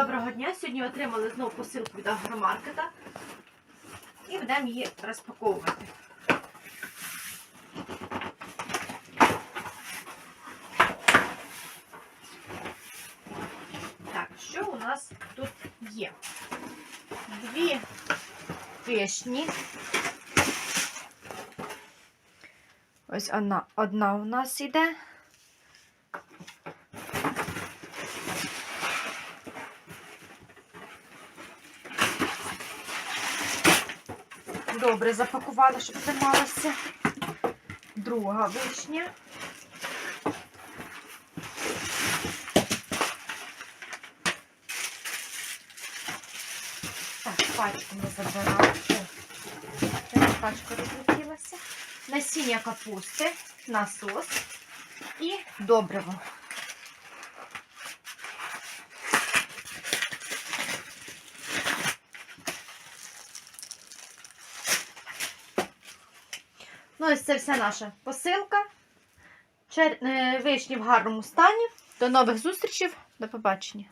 доброго дня! Сьогодні отримали знову посилку від агромаркета і будемо її розпаковувати. Так, що у нас тут є? Дві вишні. Ось одна, одна у нас іде. Добре запакувала, щоб трималося. Друга вишня. Так, пачку ми забирали. Пачка розлетілася. Насіння капусти, насос і добриво. Ну, ось це вся наша посилка. Е, Вишні в гарному стані. До нових зустрічей. До побачення.